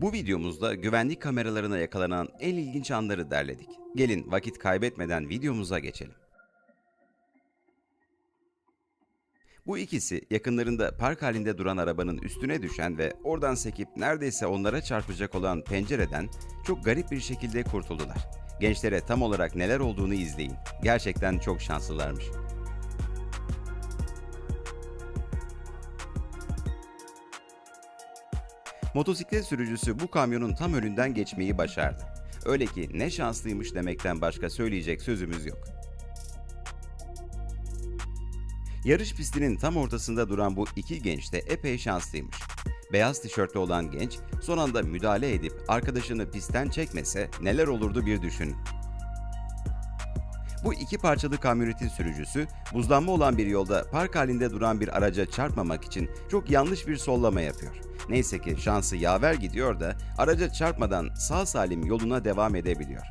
Bu videomuzda güvenlik kameralarına yakalanan en ilginç anları derledik. Gelin vakit kaybetmeden videomuza geçelim. Bu ikisi yakınlarında park halinde duran arabanın üstüne düşen ve oradan sekip neredeyse onlara çarpacak olan pencereden çok garip bir şekilde kurtuldular. Gençlere tam olarak neler olduğunu izleyin. Gerçekten çok şanslılarmış. Motosiklet sürücüsü bu kamyonun tam önünden geçmeyi başardı. Öyle ki ne şanslıymış demekten başka söyleyecek sözümüz yok. Yarış pistinin tam ortasında duran bu iki genç de epey şanslıymış. Beyaz tişörtlü olan genç son anda müdahale edip arkadaşını pistten çekmese neler olurdu bir düşünün. Bu iki parçalı kamyonetin sürücüsü buzlanma olan bir yolda park halinde duran bir araca çarpmamak için çok yanlış bir sollama yapıyor. Neyse ki şansı yaver gidiyor da araca çarpmadan sağ salim yoluna devam edebiliyor.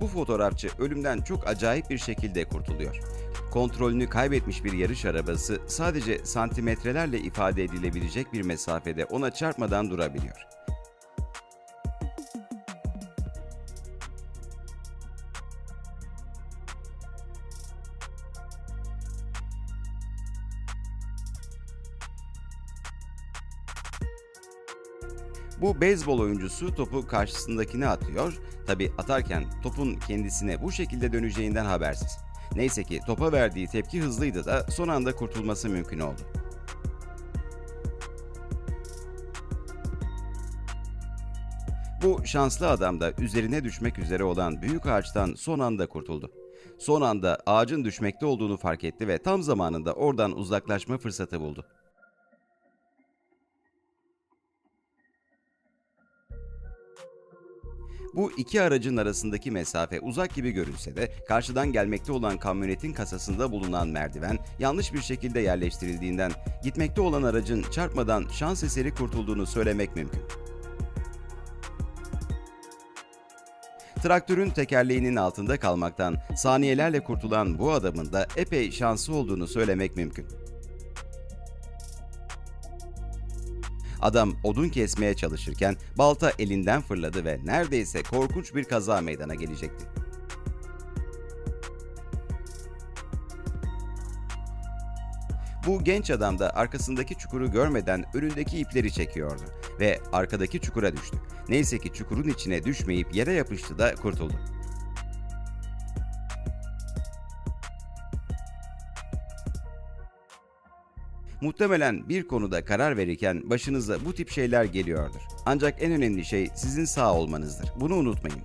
Bu fotoğrafçı ölümden çok acayip bir şekilde kurtuluyor. Kontrolünü kaybetmiş bir yarış arabası sadece santimetrelerle ifade edilebilecek bir mesafede ona çarpmadan durabiliyor. Bu beyzbol oyuncusu topu karşısındakine atıyor. Tabi atarken topun kendisine bu şekilde döneceğinden habersiz. Neyse ki topa verdiği tepki hızlıydı da son anda kurtulması mümkün oldu. Bu şanslı adam da üzerine düşmek üzere olan büyük ağaçtan son anda kurtuldu. Son anda ağacın düşmekte olduğunu fark etti ve tam zamanında oradan uzaklaşma fırsatı buldu. Bu iki aracın arasındaki mesafe uzak gibi görünse de karşıdan gelmekte olan kamyonetin kasasında bulunan merdiven yanlış bir şekilde yerleştirildiğinden gitmekte olan aracın çarpmadan şans eseri kurtulduğunu söylemek mümkün. Traktörün tekerleğinin altında kalmaktan saniyelerle kurtulan bu adamın da epey şanslı olduğunu söylemek mümkün. Adam odun kesmeye çalışırken balta elinden fırladı ve neredeyse korkunç bir kaza meydana gelecekti. Bu genç adam da arkasındaki çukuru görmeden önündeki ipleri çekiyordu ve arkadaki çukura düştü. Neyse ki çukurun içine düşmeyip yere yapıştı da kurtuldu. Muhtemelen bir konuda karar verirken başınıza bu tip şeyler geliyordur. Ancak en önemli şey sizin sağ olmanızdır. Bunu unutmayın.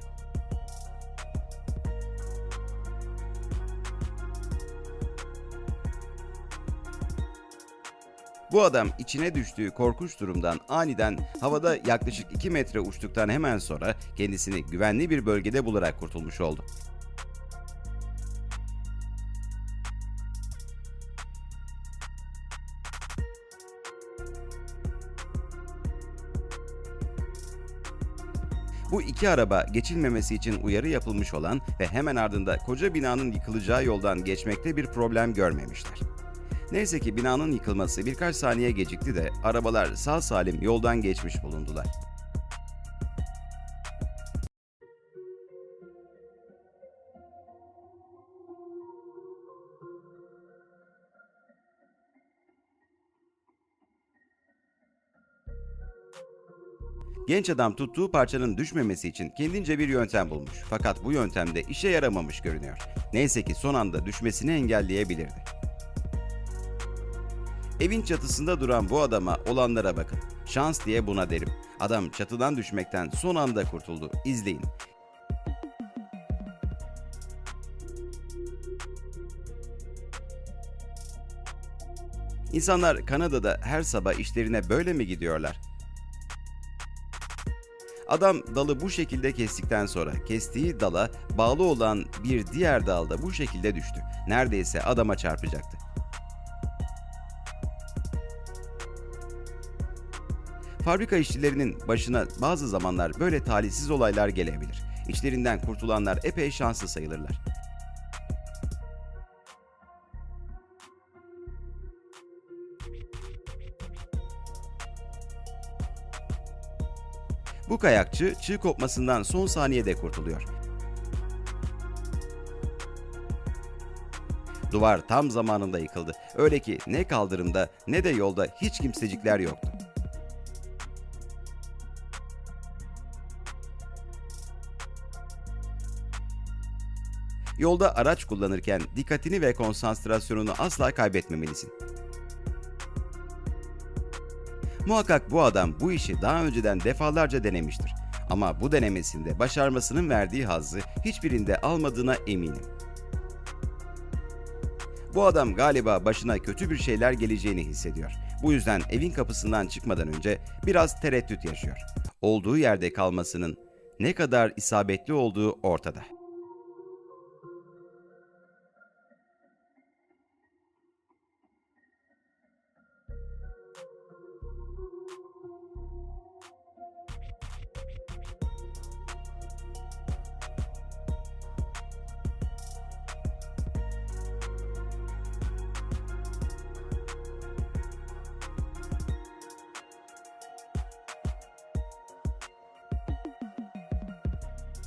Bu adam içine düştüğü korkunç durumdan aniden havada yaklaşık 2 metre uçtuktan hemen sonra kendisini güvenli bir bölgede bularak kurtulmuş oldu. Bu iki araba geçilmemesi için uyarı yapılmış olan ve hemen ardında koca binanın yıkılacağı yoldan geçmekte bir problem görmemişler. Neyse ki binanın yıkılması birkaç saniye gecikti de arabalar sağ salim yoldan geçmiş bulundular. Genç adam tuttuğu parçanın düşmemesi için kendince bir yöntem bulmuş. Fakat bu yöntem de işe yaramamış görünüyor. Neyse ki son anda düşmesini engelleyebilirdi. Evin çatısında duran bu adama olanlara bakın. Şans diye buna derim. Adam çatıdan düşmekten son anda kurtuldu. İzleyin. İnsanlar Kanada'da her sabah işlerine böyle mi gidiyorlar? Adam dalı bu şekilde kestikten sonra kestiği dala bağlı olan bir diğer dalda bu şekilde düştü. Neredeyse adama çarpacaktı. Fabrika işçilerinin başına bazı zamanlar böyle talihsiz olaylar gelebilir. İçlerinden kurtulanlar epey şanslı sayılırlar. Bu kayakçı çığ kopmasından son saniyede kurtuluyor. Duvar tam zamanında yıkıldı. Öyle ki ne kaldırımda ne de yolda hiç kimsecikler yoktu. Yolda araç kullanırken dikkatini ve konsantrasyonunu asla kaybetmemelisin. Muhakkak bu adam bu işi daha önceden defalarca denemiştir. Ama bu denemesinde başarmasının verdiği hazzı hiçbirinde almadığına eminim. Bu adam galiba başına kötü bir şeyler geleceğini hissediyor. Bu yüzden evin kapısından çıkmadan önce biraz tereddüt yaşıyor. Olduğu yerde kalmasının ne kadar isabetli olduğu ortada.